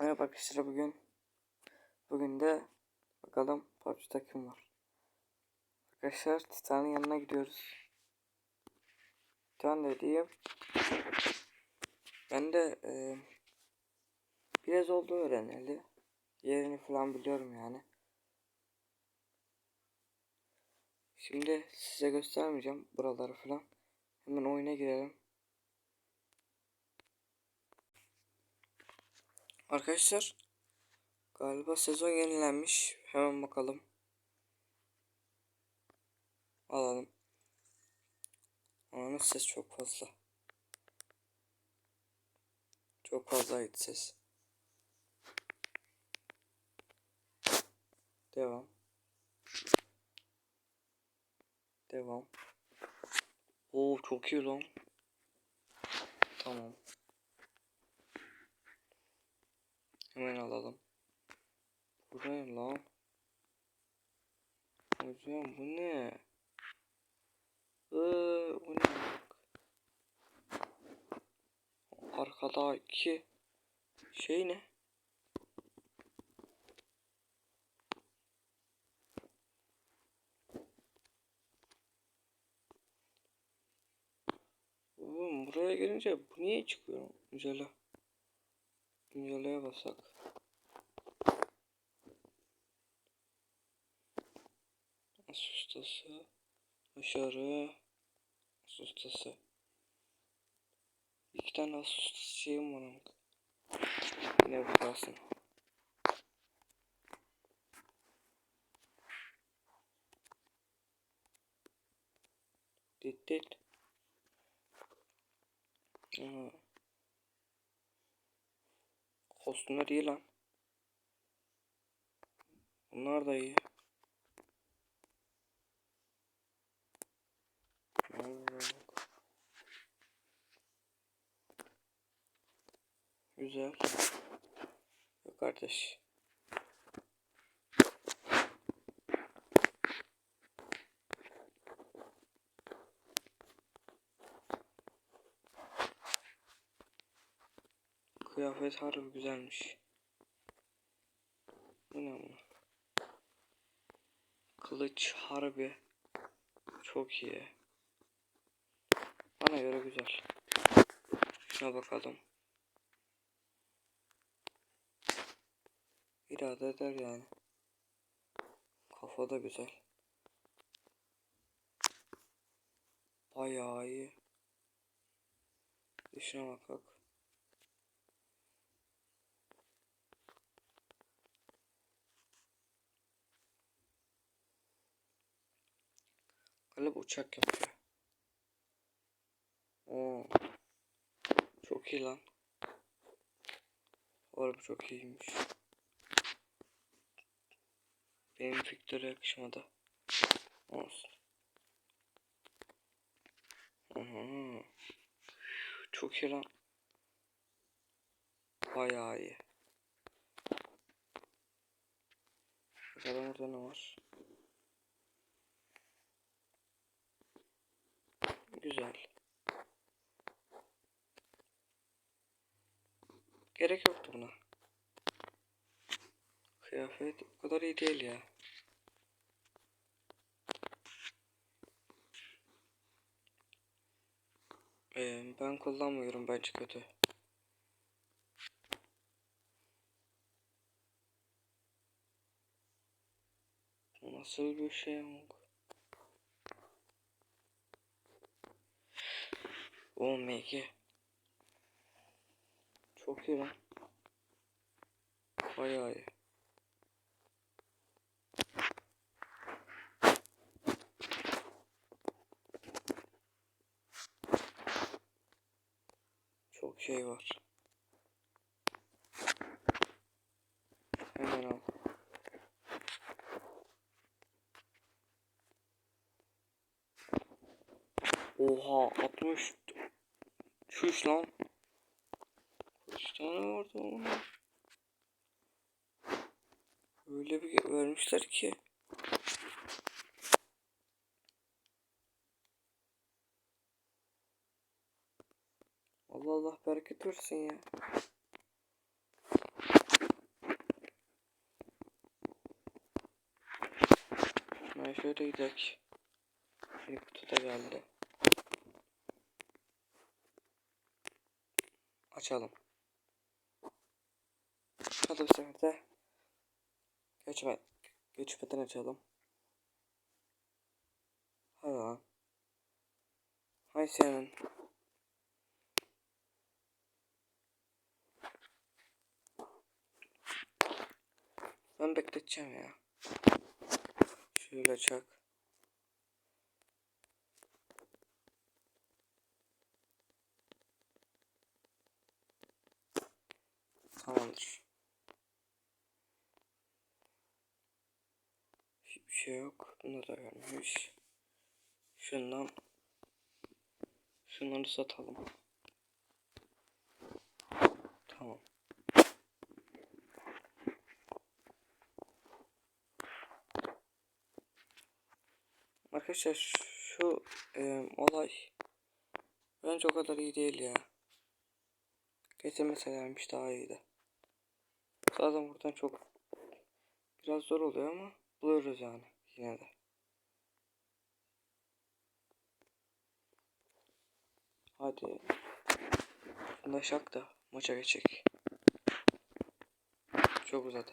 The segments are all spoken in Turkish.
Merhaba arkadaşlar bugün bugün de bakalım PUBG'da kim var. Arkadaşlar Titan'ın yanına gidiyoruz. Titan dediğim ben de e, biraz oldu öğreneli. Yerini falan biliyorum yani. Şimdi size göstermeyeceğim buraları falan. Hemen oyuna girelim. Arkadaşlar galiba sezon yenilenmiş. Hemen bakalım. Alalım. Ama ses çok fazla. Çok fazlaydı ses. Devam. Devam. Oo çok iyi lan. Tamam. Hemen alalım. Bu ne lan? Hocam bu ne? Ee, bu ne? Arkadaki şey ne? Oğlum buraya gelince bu niye çıkıyor? Güncele. Güncelleye basak. Asustası. Başarı. Asustası. İki tane asustası şeyim var ama. Yine bu kalsın. Dit dit. Kostümler iyi lan. Bunlar da iyi. Güzel. Yok kardeş. Kıyafet harbi güzelmiş. Bu ne bu? Kılıç harbi çok iyi. Bana göre güzel. Şuna bakalım. İrade eder yani. Kafa da güzel. Bayağı iyi. Şuna bak bak. Galiba uçak yapıyor. Oo. Çok iyi lan. Harbi çok iyiymiş. Benim fikre yakışmadı. Olsun. Aha. Çok iyi lan. Bayağı iyi. Bakalım orada ne var? Güzel. Gerek yoktu buna. Kıyafet o kadar iyi değil ya. Ee, ben kullanmıyorum bence kötü. Nasıl bir şey yok? O MG. Çok iyi lan. Bayağı iyi. Çok şey var. Hemen al. Oha 60 Şuş lan. Kaç tane vardı onlar? Öyle bir vermişler ki. Allah Allah bereket versin ya. Ben şöyle gidelim. Bir kutu da geldi. Açalım. Hadi bu sefer de geçme, geçmeden açalım. Hadi lan. Hay senin. Ben bekleteceğim ya. Şöyle çak. Tamamdır. Hiçbir şey yok. Bunda da gelmiş. Şundan şunları satalım. Tamam. Arkadaşlar şu e, olay bence o kadar iyi değil ya. Getirmeselermiş daha iyiydi. Zaten buradan çok biraz zor oluyor ama buluruz yani yine de. Hadi. Şunda şak da maça geçecek. Çok uzadı.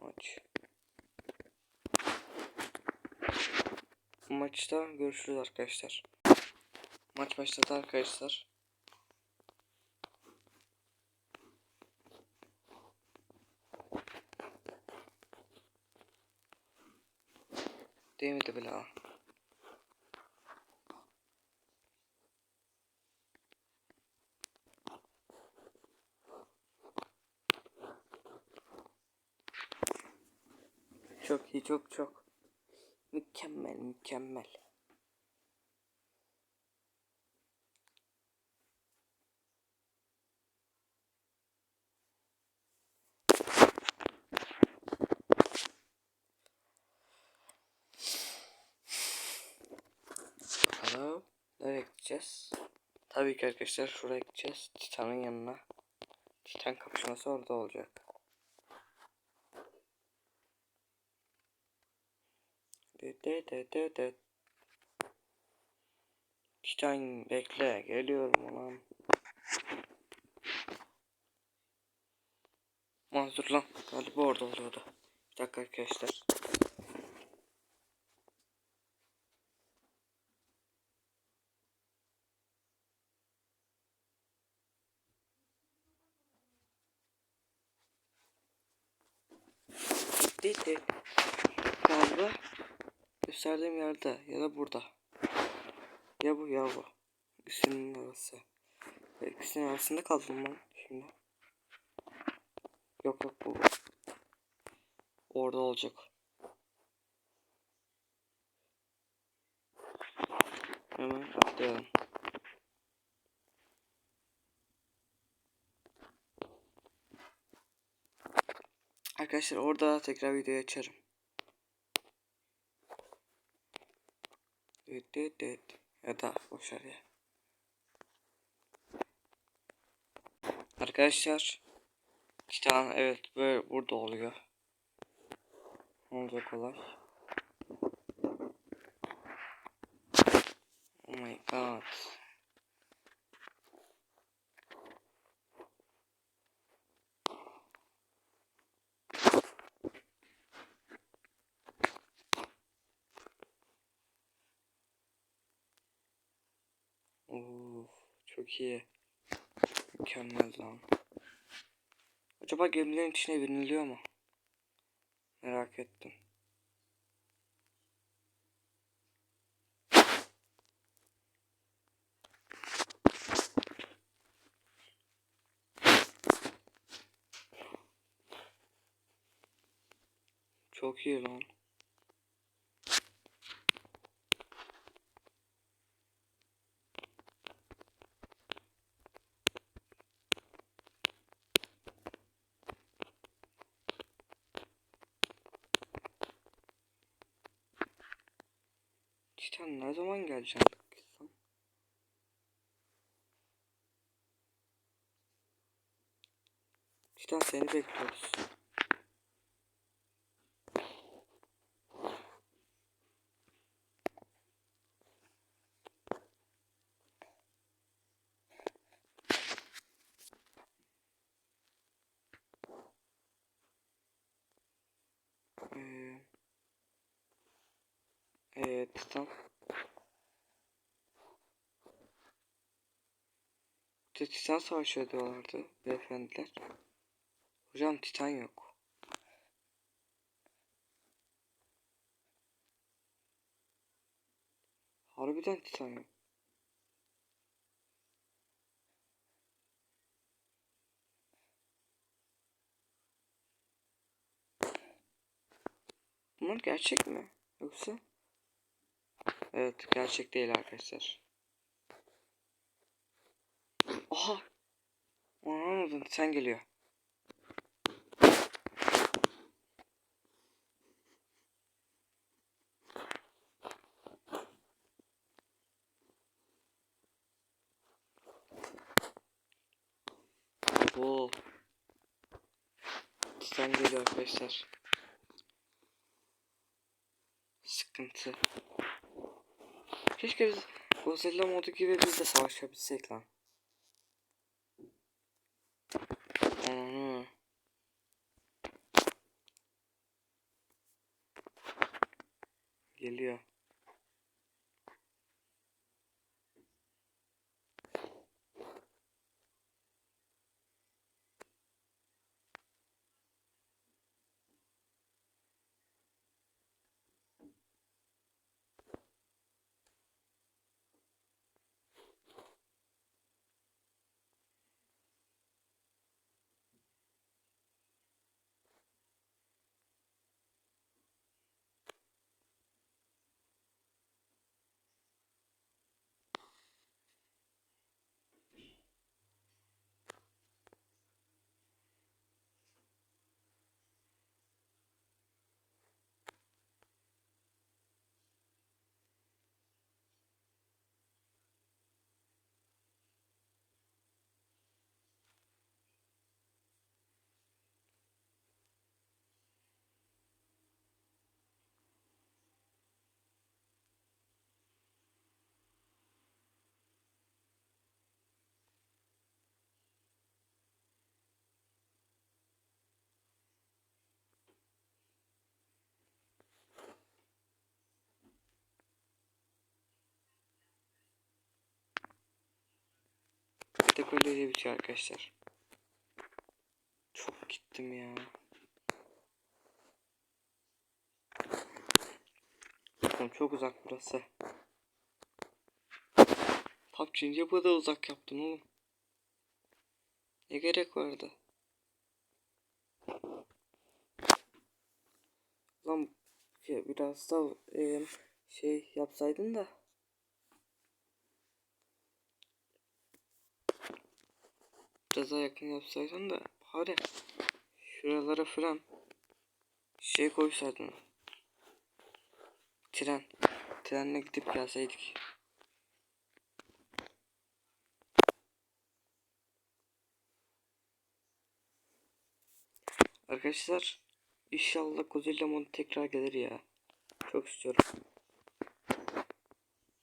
Maç. Maçta görüşürüz arkadaşlar. Maç başladı arkadaşlar. Değmedi bile ha. Çok iyi çok çok. Mükemmel mükemmel. Bakalım nereye gideceğiz? Tabii ki arkadaşlar şuraya gideceğiz. Titan'ın yanına. Titan kapışması orada olacak. De de de de de. Titan bekle geliyorum ulan. Mazur lan galiba orada oluyordu. Bir dakika arkadaşlar. Değil de galiba gösterdiğim yerde ya da burada. Ya bu ya bu. İkisinin arası. İkisinin arasında kaldım ben şimdi. Yok yok bu. Orada olacak. Hemen atlayalım. Arkadaşlar orada tekrar video açarım. Evet evet evet. Ya da boşver ya. Arkadaşlar Titan evet böyle burada oluyor. Olacak kolay. Oh my god. Çok iyi. Mükemmel lan. Acaba gemilerin içine biniliyor mu? Merak ettim. Çok iyi lan. Titan ne zaman geleceksin? kızım? Titan seni bekliyoruz. Ee, Bir de Titan savaşı diyorlardı beyefendiler. Hocam Titan yok. Harbiden Titan yok. Bunlar gerçek mi? Yoksa? Evet gerçek değil arkadaşlar. Aha! Anlamadın sen geliyor. Oo. Sen geliyor arkadaşlar. Sıkıntı. Keşke biz Godzilla modu gibi biz de savaşabilsek lan. Onu. Geliyor. Bir de böyle bitiyor arkadaşlar. Çok gittim ya. Oğlum çok uzak burası. PUBG niye bu kadar uzak yaptın oğlum? Ne gerek vardı? Lan biraz da e, şey yapsaydın da. Biraz daha yakın yapsaydın da bari şuralara falan şey koysaydın. Tren. Trenle gidip gelseydik. Arkadaşlar inşallah Godzilla modu tekrar gelir ya. Çok istiyorum.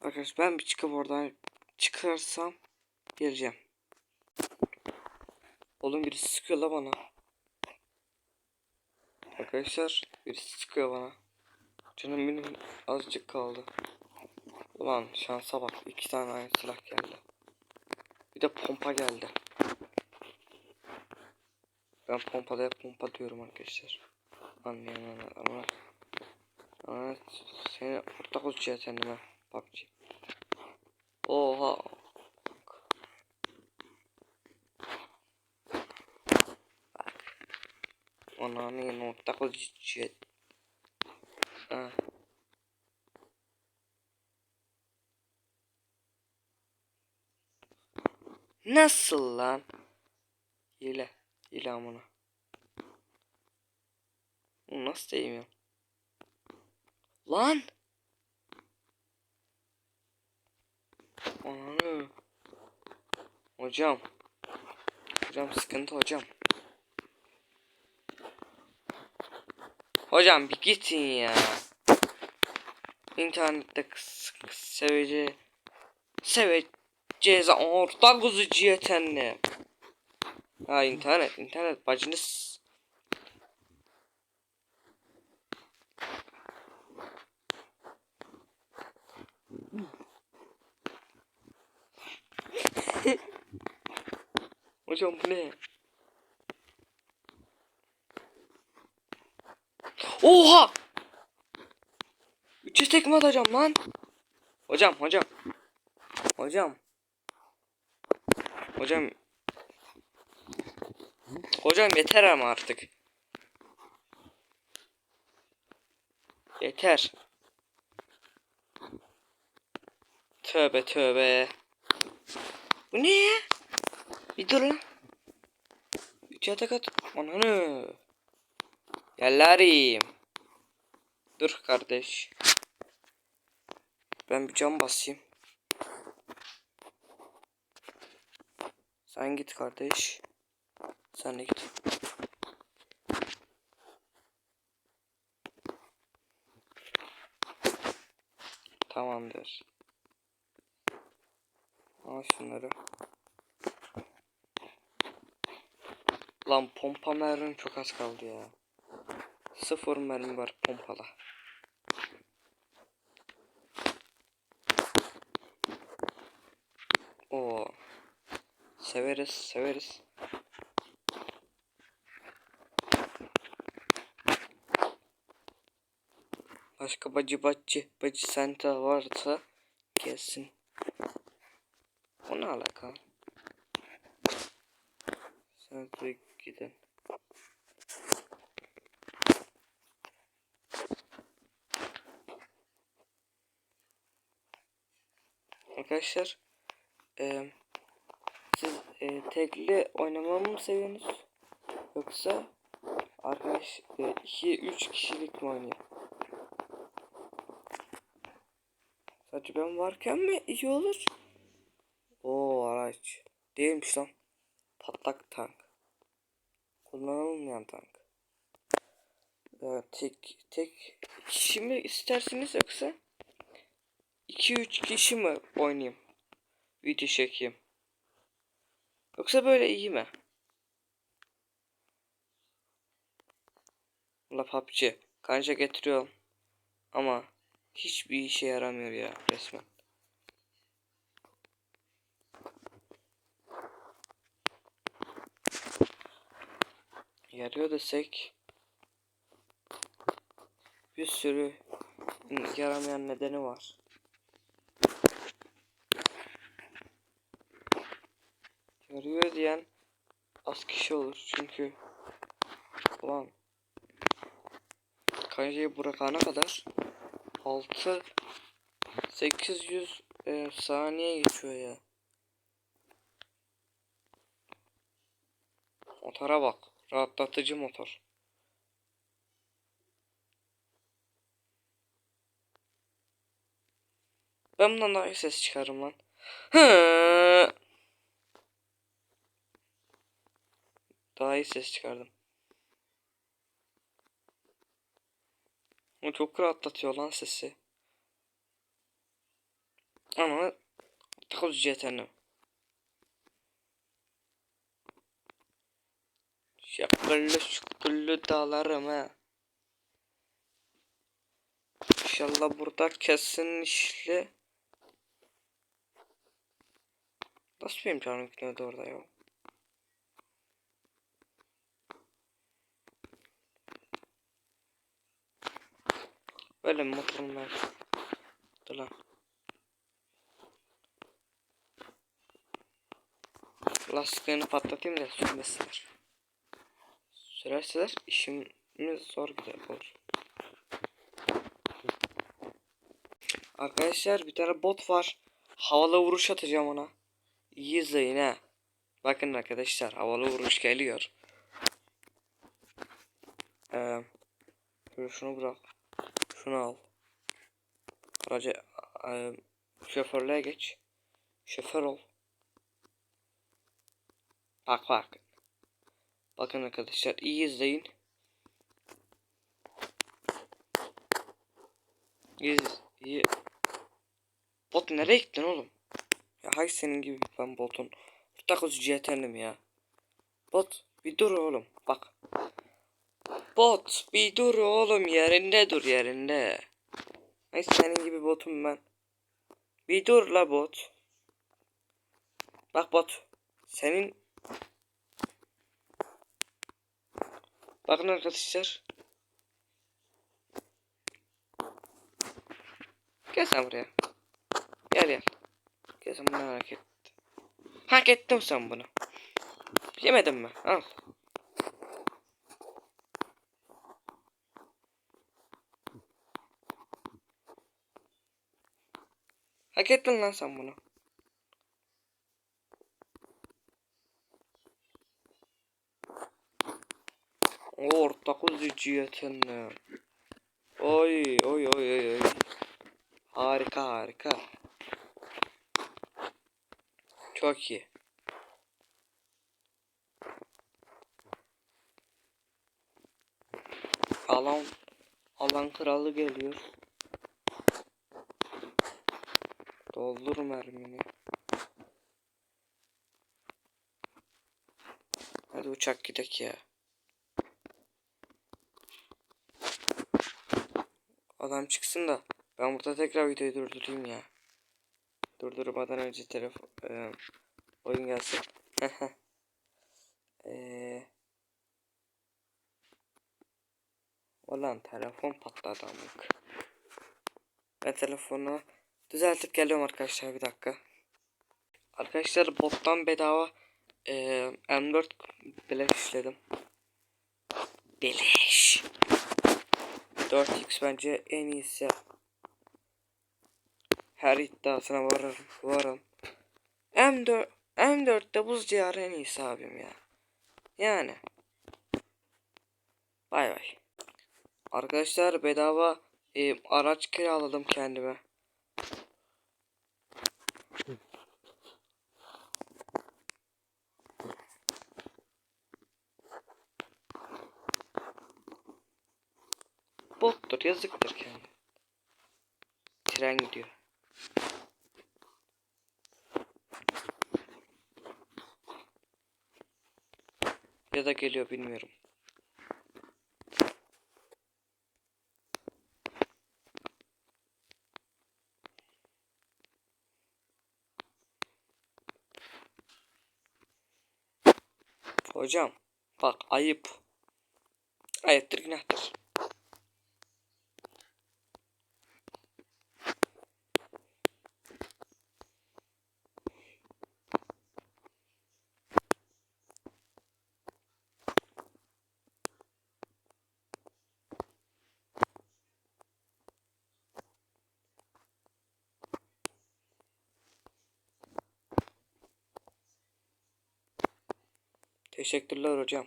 Arkadaşlar ben bir çıkıp oradan çıkarsam geleceğim. Oğlum birisi sıkıyor la bana. Arkadaşlar birisi sıkıyor bana. Canım benim azıcık kaldı. Ulan şansa bak iki tane aynı silah geldi. Bir de pompa geldi. Ben pompada hep pompa diyorum arkadaşlar. Anlayan ama Evet seni ortak olacağız kendime PUBG. Oha. Ananı ortak olacağız. Ha. Nasıl lan? Hile. Hile amına. Nasıl değmiyor? Lan! Ananı. Hocam. Hocam sıkıntı hocam. Hocam bir gitsin ya. İnternette sevece seveceğiz orta kuzucu yetenle. Ha internet internet bacınız. Hocam bu ne? Oha! Üçe tekme atacağım lan. Hocam hocam. Hocam. Hocam. Hocam yeter ama artık. Yeter. Tövbe tövbe. Bu ne ya? Bir dur lan. Üçe atak at. Ananı. Yellerim. Dur kardeş. Ben bir cam basayım. Sen git kardeş. Sen de git. Tamamdır. Al şunları. Lan pompa mermim çok az kaldı ya. Sıfır mermi var pompala. Oo. Severiz, severiz. Başka bacı bacı bacı senta varsa gelsin. O ne alaka? Sen gidin. Arkadaşlar e, siz e, tekli oynamamı mı seviyorsunuz? Yoksa arkadaş 2-3 kişilik mi oynayayım? Sadece ben varken mi iyi olur? Oo araç. Değilmiş lan. Patlak tank. Kullanılmayan tank. Ee, tek tek kişi mi istersiniz yoksa 2-3 kişi mi oynayayım? Video çekeyim. Yoksa böyle iyi mi? La PUBG. Kanca getiriyorum. Ama hiçbir işe yaramıyor ya resmen. Yarıyor desek bir sürü yaramayan nedeni var. Yarıyor diyen az kişi olur çünkü ulan kancayı bırakana kadar 6 800 e, saniye geçiyor ya. Motora bak. Rahatlatıcı motor. Ben bundan daha iyi ses çıkarım lan. Hı. Daha iyi ses çıkardım. O çok rahatlatıyor lan sesi. Ama takıl yeteneğim. Şakırlı şükürlü dağlarım ha. İnşallah burada kesin işli. Nasıl benim canım gitmedi orada ya? Böyle motorum var. Dur lan. Lastiklerini patlatayım da sürmesinler. Sürerseler işimiz zor gider olur. Arkadaşlar bir tane bot var. Havalı vuruş atacağım ona. İyi izleyin ha. Bakın arkadaşlar havalı vuruş geliyor. Ee, şunu bırak. Şunu al. Aracı e, şoförlüğe geç. Şoför ol. Bak bak. Bakın arkadaşlar iyi izleyin. Yüz, iyi. Bot nereye gittin oğlum? Ya hay senin gibi ben botun. Takoz yeterlim ya. Bot bir dur oğlum bak. Bot bir dur oğlum yerinde dur yerinde. Ay senin gibi botum ben. Bir dur la bot. Bak bot. Senin Bakın arkadaşlar. Gel sen buraya. Gel gel. Gel sen bunu hak et. Hak ettin sen bunu. Yemedin mi? Al. Hak ettin lan sen bunu. Orta kuzuciyetine. Oy oy oy oy oy. Harika harika. Çok iyi. Alan alan kralı geliyor. Doldur mermini. Hadi uçak gidek ya. Adam çıksın da ben burada tekrar videoyu durdurayım ya. Durdurmadan önce telefon e, oyun gelsin. Eee Ulan telefon patladı amık. Ben telefonu düzeltip geliyorum arkadaşlar bir dakika. Arkadaşlar bottan bedava e, M4 beleş işledim. Beleş. 4x bence en iyisi. Her iddiasına varırım. Varım. M4 M4'te buz diyarı en iyisi abim ya. Yani. Bay bay. Arkadaşlar bedava e, araç kiraladım kendime. Bottur yazıktır kendi. Tren gidiyor. Ya da geliyor bilmiyorum. Hocam bak ayıp. Ayıptır günahtır. Teşekkürler hocam.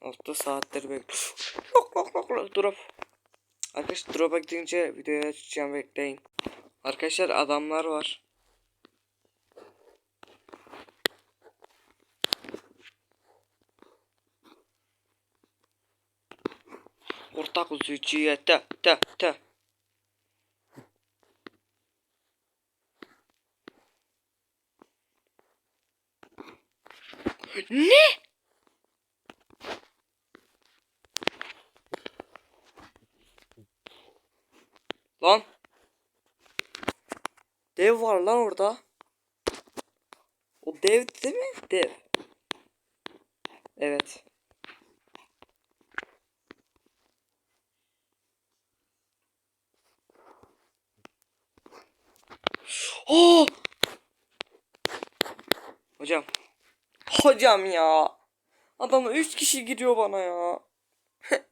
Altta saatleri bekliyorum. Yok yok yok yok drop. Arkadaşlar drop'a gidince videoyu açacağım bekleyin. Arkadaşlar adamlar var. Ortak üzücüye te te te. Ne? Lan. Dev var lan orada. O dev değil mi? Dev. Evet. Oh! Hocam. Hocam ya. Adamı 3 kişi giriyor bana ya.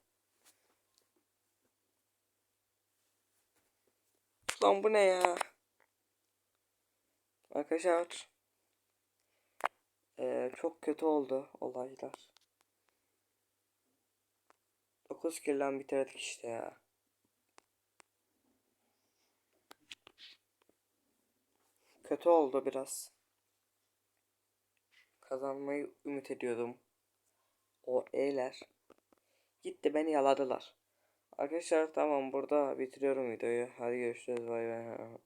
Lan bu ne ya? Arkadaşlar. Ee, çok kötü oldu olaylar. 9 kilden bitirdik işte ya. Kötü oldu biraz. Kazanmayı ümit ediyordum. O E'ler. Gitti beni yaladılar. Arkadaşlar tamam burada bitiriyorum videoyu. Hadi görüşürüz bay bay.